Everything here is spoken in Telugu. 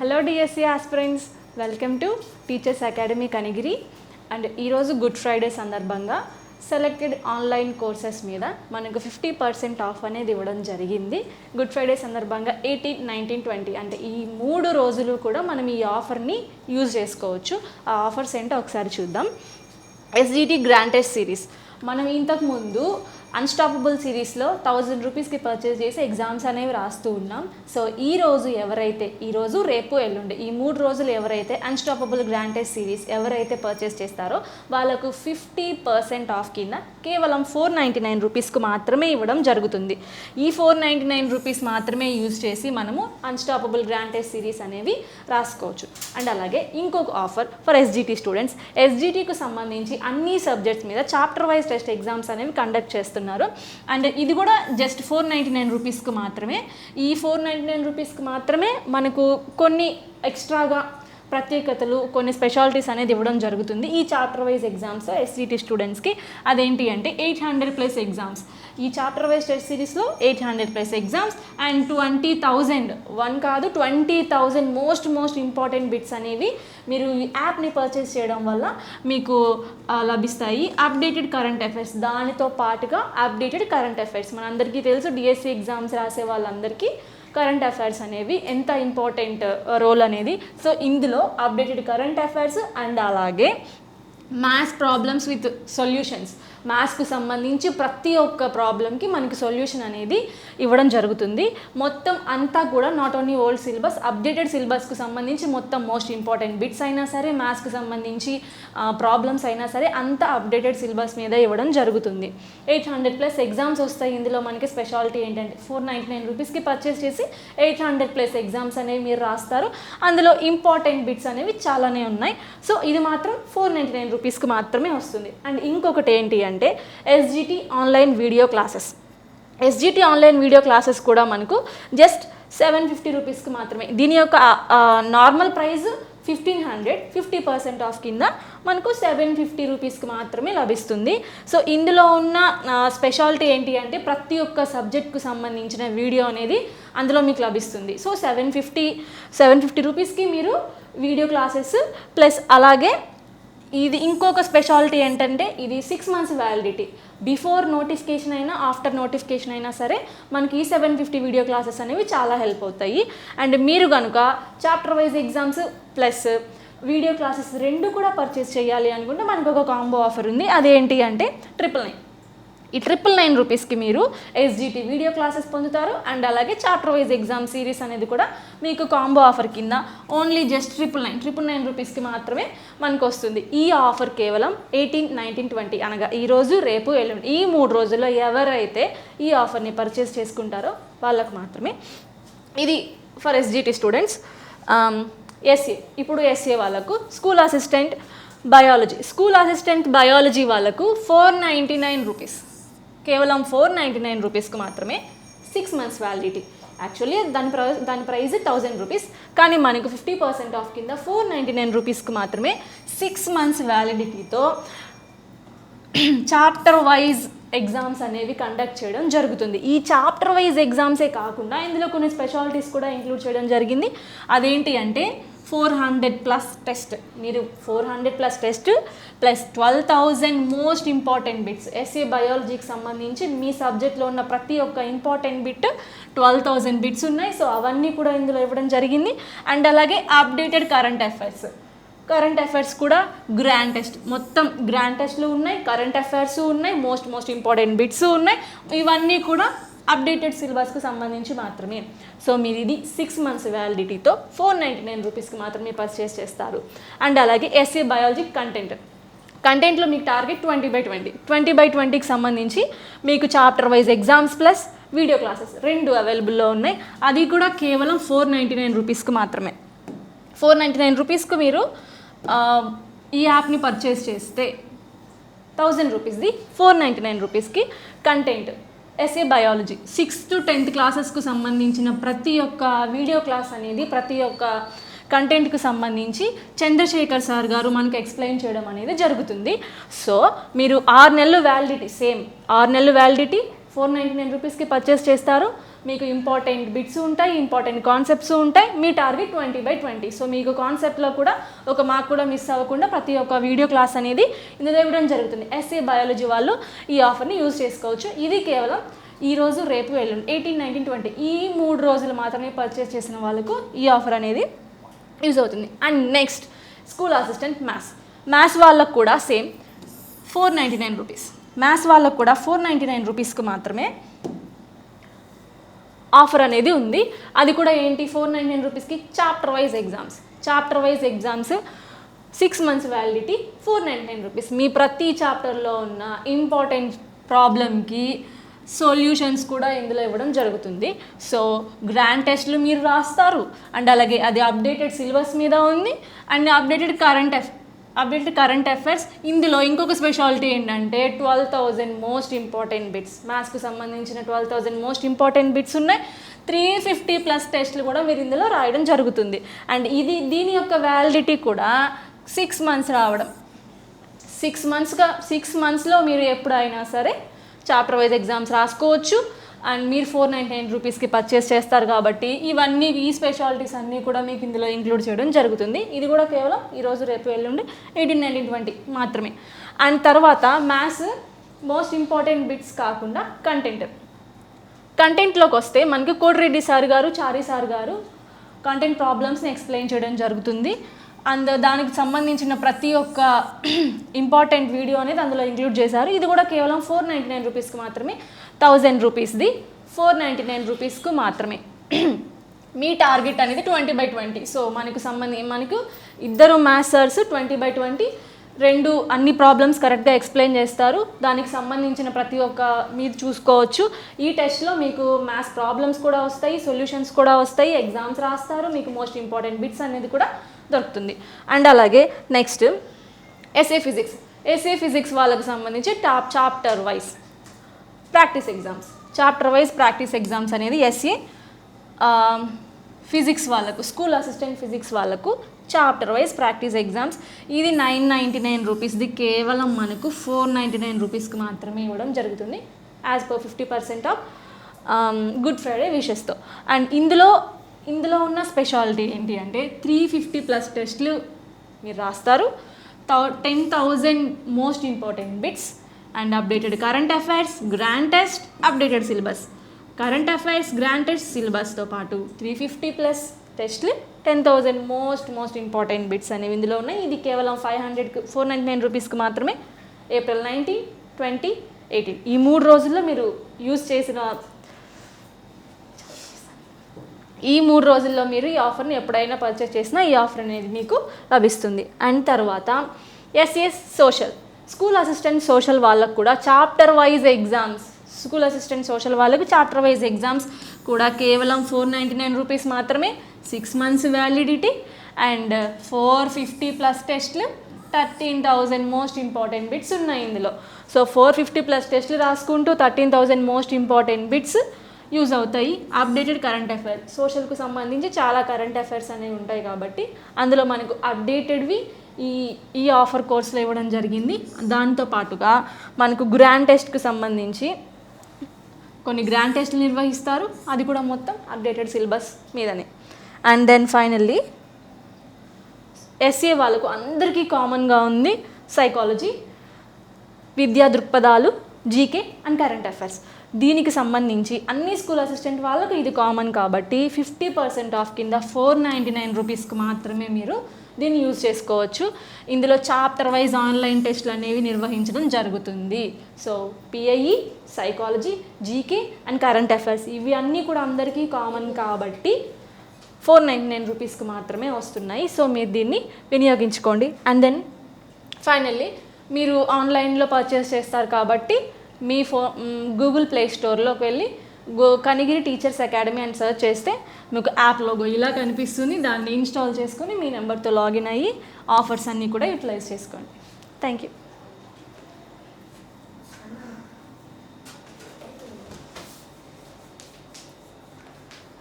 Hello DSC aspirants welcome to teachers academy Kanigiri and ఈరోజు గుడ్ ఫ్రైడే సందర్భంగా సెలెక్టెడ్ ఆన్లైన్ కోర్సెస్ మీద మనకు ఫిఫ్టీ పర్సెంట్ ఆఫ్ అనేది ఇవ్వడం జరిగింది. గుడ్ ఫ్రైడే సందర్భంగా ఎయిటీన్ నైన్టీన్ ట్వంటీ అంటే ఈ మూడు రోజులు కూడా మనం ఈ ఆఫర్ని యూజ్ చేసుకోవచ్చు. ఆ ఆఫర్స్ ఏంటో ఒకసారి చూద్దాం. ఎస్జిటి గ్రాంటెడ్ సిరీస్ మనం ఇంతకుముందు అన్స్టాపబుల్ సిరీస్లో థౌజండ్ రూపీస్కి పర్చేస్ చేసి ఎగ్జామ్స్ అనేవి రాస్తూ ఉన్నాం. సో ఈ రోజు ఎవరైతే ఈ రోజు రేపు ఎల్లుండి ఈ మూడు రోజులు ఎవరైతే అన్స్టాపబుల్ గ్రాంటెడ్ సిరీస్ ఎవరైతే పర్చేస్ చేస్తారో వాళ్ళకు ఫిఫ్టీ పర్సెంట్ ఆఫ్ కింద కేవలం ఫోర్ నైంటీ నైన్ రూపీస్కి మాత్రమే ఇవ్వడం జరుగుతుంది. ఈ ఫోర్ నైంటీ నైన్ రూపీస్ మాత్రమే యూజ్ చేసి మనము అన్స్టాపబుల్ గ్రాంటెడ్ సిరీస్ అనేవి రాసుకోవచ్చు. అండ్ అలాగే ఇంకొక ఆఫర్ ఫర్ ఎస్జిటి స్టూడెంట్స్ ఎస్జిటికి సంబంధించి అన్ని సబ్జెక్ట్స్ మీద చాప్టర్ వైజ్ టెస్ట్ ఎగ్జామ్స్ అనేవి కండక్ట్ చేస్తున్నారు. అండ్ ఇది కూడా జస్ట్ ఫోర్ నైంటీ నైన్ రూపీస్కి మాత్రమే. ఈ ఫోర్ నైంటీ నైన్ రూపీస్కి మాత్రమే మనకు కొన్ని ఎక్స్ట్రాగా ప్రత్యేకతలు కొన్ని స్పెషాలిటీస్ అనేది ఇవ్వడం జరుగుతుంది. ఈ చాప్టర్ వైజ్ ఎగ్జామ్స్ ఎస్సీటీ స్టూడెంట్స్కి అదేంటి అంటే ఎయిట్ హండ్రెడ్ ప్లస్ ఎగ్జామ్స్ ఈ చాప్టర్ వైజ్ టెస్ట్ సిరీస్లో eight hundred plus exams and twenty thousand one కాదు twenty thousand most most important bits అనేవి మీరు ఈ యాప్ని పర్చేస్ చేయడం వల్ల మీకు లభిస్తాయి. అప్డేటెడ్ కరెంట్ అఫైర్స్ దానితో పాటుగా అప్డేటెడ్ కరెంట్ అఫైర్స్ మనందరికీ తెలుసు డిఎస్సి ఎగ్జామ్స్ రాసే వాళ్ళందరికీ కరెంట్ అఫైర్స్ అనేవి ఎంత ఇంపార్టెంట్ రోల్ అనేది. సో ఇందులో అప్డేటెడ్ కరెంట్ అఫైర్స్ అండ్ అలాగే maths problems with solutions mask సంబంధించి ప్రతి ఒక్క ప్రాబ్లంకి మనకి సొల్యూషన్ అనేది ఇవ్వడం జరుగుతుంది. మొత్తం అంతా కూడా not only old syllabus updated సిలబస్కు సంబంధించి మొత్తం మోస్ట్ ఇంపార్టెంట్ బిట్స్ అయినా సరే మ్యాథ్స్కి సంబంధించి ప్రాబ్లమ్స్ అయినా సరే అంత అప్డేటెడ్ సిలబస్ మీద ఇవ్వడం జరుగుతుంది. ఎయిట్ హండ్రెడ్ ప్లస్ ఎగ్జామ్స్ వస్తాయి. ఇందులో మనకి స్పెషాలిటీ ఏంటంటే ఫోర్ నైంటీ నైన్ రూపీస్కి పర్చేస్ చేసి ఎయిట్ హండ్రెడ్ ప్లస్ ఎగ్జామ్స్ అనేవి మీరు రాస్తారు. అందులో ఇంపార్టెంట్ బిట్స్ అనేవి చాలానే ఉన్నాయి. సో ఇది మాత్రం ఫోర్ నైంటీ నైన్ రూపీస్కి మాత్రమే వస్తుంది. అండ్ ఇంకొకటి ఏంటి అంటే SGT online video classes SGT online video classes కూడా మనకు జస్ట్ సెవెన్ ఫిఫ్టీ రూపీస్కి మాత్రమే. దీని యొక్క normal price fifteen hundred fifty percent off కింద మనకు సెవెన్ ఫిఫ్టీ రూపీస్కి మాత్రమే లభిస్తుంది. సో ఇందులో ఉన్న స్పెషాలిటీ ఏంటి అంటే ప్రతి ఒక్క సబ్జెక్ట్కు సంబంధించిన వీడియో అనేది అందులో మీకు లభిస్తుంది. So seven fifty seven fifty రూపీస్కి మీరు వీడియో క్లాసెస్ ప్లస్ అలాగే ఇది ఇంకొక స్పెషాలిటీ ఏంటంటే ఇది six months validity before notification అయినా ఆఫ్టర్ నోటిఫికేషన్ అయినా సరే మనకి ఈ సెవెన్ ఫిఫ్టీ వీడియో క్లాసెస్ అనేవి చాలా హెల్ప్ అవుతాయి. అండ్ మీరు కనుక chapter wise exams plus video classes రెండు కూడా పర్చేస్ చేయాలి అనుకుంటే మనకు ఒక కాంబో ఆఫర్ ఉంది. అదేంటి అంటే ట్రిపుల్ నైన్ ఈ ట్రిపుల్ నైన్ రూపీస్కి మీరు ఎస్జిటి వీడియో క్లాసెస్ పొందుతారు. అండ్ అలాగే చాప్టర్ వైజ్ ఎగ్జామ్ సిరీస్ అనేది కూడా మీకు కాంబో ఆఫర్ కింద only just triple nine triple nine రూపీస్కి మాత్రమే మనకు వస్తుంది. ఈ ఆఫర్ కేవలం ఎయిటీన్ నైన్టీన్ ట్వంటీ అనగా ఈ రోజు రేపు ఎల్లుండి ఈ మూడు రోజుల్లో ఎవరైతే ఈ ఆఫర్ని పర్చేస్ చేసుకుంటారో వాళ్ళకు మాత్రమే. ఇది ఫర్ ఎస్జిటి స్టూడెంట్స్ ఎస్ఏ ఇప్పుడు ఎస్ఏ వాళ్ళకు school assistant biology school assistant biology వాళ్ళకు ఫోర్ నైంటీ నైన్ రూపీస్ కేవలం ఫోర్ నైంటీ నైన్ రూపీస్కి మాత్రమే సిక్స్ మంత్స్ వ్యాలిడిటీ యాక్చువల్లీ దాని ప్రై దాని ప్రైస్ థౌజండ్ రూపీస్. కానీ మనకు ఫిఫ్టీ పర్సెంట్ ఆఫ్ కింద ఫోర్ నైంటీ నైన్ రూపీస్కి మాత్రమే సిక్స్ మంత్స్ వ్యాలిడిటీతో చాప్టర్ వైజ్ ఎగ్జామ్స్ అనేవి కండక్ట్ చేయడం జరుగుతుంది. ఈ చాప్టర్ వైజ్ ఎగ్జామ్సే కాకుండా ఇందులో కొన్ని స్పెషాలిటీస్ కూడా ఇంక్లూడ్ చేయడం జరిగింది. అదేంటి అంటే ఫోర్ హండ్రెడ్ ప్లస్ టెస్ట్. మీరు four hundred plus test plus twelve thousand most important bits. SA బయాలజీకి సంబంధించి మీ సబ్జెక్ట్లో ఉన్న ప్రతి ఒక్క important bit twelve thousand bits ఉన్నాయి. సో అవన్నీ కూడా ఇందులో ఇవ్వడం జరిగింది. అండ్ అలాగే updated current affairs. Current affairs కూడా గ్రాండ్ టెస్ట్ మొత్తం గ్రాండ్ టెస్ట్లు ఉన్నాయి కరెంట్ అఫైర్స్ ఉన్నాయి మోస్ట్ మోస్ట్ ఇంపార్టెంట్ బిట్స్ ఉన్నాయి. ఇవన్నీ కూడా అప్డేటెడ్ సిలబస్కి సంబంధించి మాత్రమే. సో మీరు ఇది సిక్స్ మంత్స్ వ్యాలిడిటీతో ఫోర్ నైంటీ నైన్ రూపీస్కి మాత్రమే పర్చేస్ చేస్తారు. అండ్ అలాగే ఎస్ఏ బయాలజీ కంటెంట్ కంటెంట్లో మీకు target twenty by twenty twenty by ట్వంటీకి సంబంధించి మీకు chapter wise exams plus video classes రెండు అవైలబుల్లో ఉన్నాయి. అది కూడా కేవలం ఫోర్ నైంటీ నైన్ రూపీస్కి మాత్రమే. ఫోర్ నైంటీ నైన్ రూపీస్కి మీరు Um, ఈ యాప్ని పర్చేస్ చేస్తే థౌజండ్ రూపీస్ది ఫోర్ నైంటీ నైన్ రూపీస్కి content SA biology sixth to tenth క్లాసెస్కు సంబంధించిన ప్రతి ఒక్క వీడియో క్లాస్ అనేది ప్రతి ఒక్క కంటెంట్కి సంబంధించి చంద్రశేఖర్ సార్ గారు మనకు ఎక్స్ప్లెయిన్ చేయడం అనేది జరుగుతుంది. సో మీరు ఆరు నెలలు వ్యాలిడిటీ సేమ్ ఆరు నెలలు వ్యాలిడిటీ ఫోర్ నైంటీ నైన్ రూపీస్కి పర్చేస్ చేస్తారు. మీకు ఇంపార్టెంట్ బిట్స్ ఉంటాయి ఇంపార్టెంట్ కాన్సెప్ట్స్ ఉంటాయి మీ target twenty by twenty so మీకు కాన్సెప్ట్లో కూడా ఒక మార్క్ కూడా మిస్ అవ్వకుండా ప్రతి ఒక్క వీడియో క్లాస్ అనేది ఇందులో ఇవ్వడం జరుగుతుంది. ఎస్ఏ బయాలజీ వాళ్ళు ఈ ఆఫర్ని యూజ్ చేసుకోవచ్చు. ఇది కేవలం ఈ రోజు రేపు ఎల్లుండి ఎయిటీన్ నైన్టీన్ ట్వంటీ ఈ మూడు రోజులు మాత్రమే పర్చేస్ చేసిన వాళ్ళకు ఈ ఆఫర్ అనేది యూజ్ అవుతుంది. And next school assistant maths maths వాళ్ళకు కూడా same four ninety nine rupees maths వాళ్ళకు కూడా ఫోర్ నైంటీ నైన్ రూపీస్కి మాత్రమే ఆఫర్ అనేది ఉంది. అది కూడా ఏంటి? ఫోర్ నైన్ నైన్ రూపీస్కి chapter wise exams chapter wise exams six months validity four nine nine rupees మీ ప్రతి చాప్టర్లో ఉన్న ఇంపార్టెంట్ ప్రాబ్లమ్కి సొల్యూషన్స్ కూడా ఇందులో ఇవ్వడం జరుగుతుంది. సో గ్రాండ్ టెస్ట్లు మీరు రాస్తారు. అండ్ అలాగే అది అప్డేటెడ్ సిలబస్ మీద ఉంది. And updated current of updated current affairs ఇందులో ఇంకొక స్పెషాలిటీ ఏంటంటే twelve thousand most important bits మ్యాథ్స్కి సంబంధించిన twelve thousand most important bits ఉన్నాయి. త్రీ ఫిఫ్టీ ప్లస్ టెస్ట్లు కూడా మీరు ఇందులో రాయడం జరుగుతుంది. అండ్ ఇది దీని యొక్క వ్యాలిడిటీ కూడా సిక్స్ మంత్స్ రావడం. సిక్స్ మంత్స్గా సిక్స్ మంత్స్లో మీరు ఎప్పుడైనా సరే చాప్టర్ వైజ్ ఎగ్జామ్స్ రాసుకోవచ్చు. అండ్ మీరు ఫోర్ నైంటీ నైన్ రూపీస్కి పర్చేస్ చేస్తారు కాబట్టి ఇవన్నీ ఈ స్పెషాలిటీస్ అన్నీ కూడా మీకు ఇందులో ఇంక్లూడ్ చేయడం జరుగుతుంది. ఇది కూడా కేవలం ఈరోజు రేపు ఎల్లుండి ఎయిటీన్ నైన్టీన్ ట్వంటీ మాత్రమే. అండ్ తర్వాత మ్యాథ్స్ మోస్ట్ ఇంపార్టెంట్ బిట్స్ కాకుండా కంటెంట్ కంటెంట్లోకి వస్తే మనకి Kotireddy sir garu Chary sir garu content ప్రాబ్లమ్స్ని ఎక్స్ప్లెయిన్ చేయడం జరుగుతుంది. అండ్ దానికి సంబంధించిన ప్రతి ఒక్క ఇంపార్టెంట్ వీడియో అనేది అందులో ఇంక్లూడ్ చేశారు. ఇది కూడా కేవలం ఫోర్ నైంటీ నైన్ రూపీస్కి మాత్రమే. థౌజండ్ రూపీస్ది ఫోర్ నైంటీ నైన్ రూపీస్కు మాత్రమే. మీ టార్గెట్ అనేది ట్వంటీ బై ట్వంటీ సో మనకు సంబంధి మనకు ఇద్దరు మ్యాథ్సర్స్ ట్వంటీ బై ట్వంటీ రెండు అన్ని ప్రాబ్లమ్స్ కరెక్ట్గా ఎక్స్ప్లెయిన్ చేస్తారు. దానికి సంబంధించిన ప్రతి ఒక్క మీరు చూసుకోవచ్చు. ఈ టెస్ట్లో మీకు మ్యాథ్స్ ప్రాబ్లమ్స్ కూడా వస్తాయి సొల్యూషన్స్ కూడా వస్తాయి ఎగ్జామ్స్ రాస్తారు మీకు మోస్ట్ ఇంపార్టెంట్ బిట్స్ అనేది కూడా దొరుకుతుంది. అండ్ అలాగే next SA physics SA physics వాళ్ళకి సంబంధించి top chapter wise practice exams chapter wise practice exams అనేది ఎస్సీ ఫిజిక్స్ um, వాళ్ళకు స్కూల్ అసిస్టెంట్ ఫిజిక్స్ వాళ్ళకు చాప్టర్ వైజ్ ప్రాక్టీస్ ఎగ్జామ్స్ ఇది నైన్ నైంటీ నైన్ రూపీస్ది కేవలం మనకు ఫోర్ నైంటీ నైన్ రూపీస్కి మాత్రమే ఇవ్వడం జరుగుతుంది as per fifty percent off good Friday విషెస్తో and ఇందులో ఇందులో ఉన్న స్పెషాలిటీ ఏంటి అంటే త్రీ ఫిఫ్టీ ప్లస్ టెస్ట్లు మీరు రాస్తారు. Thou ten thousand most important bits and updated current affairs grand test updated syllabus. Current affairs grand test సిలబస్తో పాటు త్రీ ఫిఫ్టీ ప్లస్ టెస్ట్లు ten thousand most most important bits అనేవి ఇందులో ఉన్నాయి. ఇది కేవలం ఫైవ్ హండ్రెడ్కి ఫోర్ నైంటీ నైన్ రూపీస్కి మాత్రమే. ఏప్రిల్ నైన్టీన్ ట్వంటీ ఎయిటీన్ ఈ మూడు రోజుల్లో మీరు యూజ్ చేసిన ఈ మూడు రోజుల్లో మీరు ఈ ఆఫర్ని ఎప్పుడైనా పర్చేస్ చేసినా ఈ ఆఫర్ అనేది మీకు లభిస్తుంది. అండ్ తర్వాత SS social school assistant social వాళ్ళకు కూడా chapter wise exams school assistant social వాళ్ళకు చాప్టర్ వైజ్ ఎగ్జామ్స్ కూడా కేవలం ఫోర్ నైంటీ నైన్ రూపీస్ మాత్రమే six months validity and four fifty plus టెస్ట్లు thirteen thousand most important bits ఉన్నాయి ఇందులో. సో ఫోర్ ఫిఫ్టీ ప్లస్ టెస్ట్లు రాసుకుంటూ thirteen thousand most important bits use అవుతాయి. అప్డేటెడ్ కరెంట్ అఫైర్ సోషల్కు సంబంధించి చాలా కరెంట్ అఫైర్స్ అనేవి ఉంటాయి కాబట్టి అందులో మనకు అప్డేటెడ్వి ఈ ఈ ఆఫర్ కోర్సులు ఇవ్వడం జరిగింది. దాంతో పాటుగా మనకు గ్రాండ్ టెస్ట్కి సంబంధించి కొన్ని గ్రాండ్ టెస్ట్లు నిర్వహిస్తారు. అది కూడా మొత్తం అప్డేటెడ్ సిలబస్ మీదనే. అండ్ దెన్ ఫైనల్లీ ఎస్ఏ వాళ్ళకు అందరికీ కామన్గా ఉంది సైకాలజీ విద్యా దృక్పథాలు జీకే అండ్ కరెంట్ అఫైర్స్ దీనికి సంబంధించి అన్ని స్కూల్ అసిస్టెంట్ వాళ్ళకు ఇది కామన్ కాబట్టి ఫిఫ్టీ పర్సెంట్ ఆఫ్ కింద ఫోర్ నైంటీ నైన్ రూపీస్కి మాత్రమే మీరు దీన్ని యూజ్ చేసుకోవచ్చు. ఇందులో చాప్టర్ వైజ్ ఆన్లైన్ టెస్ట్లు అనేవి నిర్వహించడం జరుగుతుంది. So PIE psychology GK and current affairs ఇవి అన్నీ కూడా అందరికీ కామన్ కాబట్టి ఫోర్ నైంటీ నైన్ రూపీస్కి మాత్రమే వస్తున్నాయి. సో మీరు దీన్ని వినియోగించుకోండి. అండ్ దెన్ ఫైనల్లీ మీరు ఆన్లైన్లో పర్చేస్ చేస్తారు కాబట్టి మీ ఫో గూగుల్ ప్లే స్టోర్లోకి వెళ్ళి గో కనిగిరి టీచర్స్ అకాడమీ అని సెర్చ్ చేస్తే మీకు యాప్ లోగో ఇలా కనిపిస్తుంది. దాన్ని ఇన్స్టాల్ చేసుకొని మీ నెంబర్తో లాగిన్ అయ్యి ఆఫర్స్ అన్నీ కూడా యూటిలైజ్ చేసుకోండి. Thank you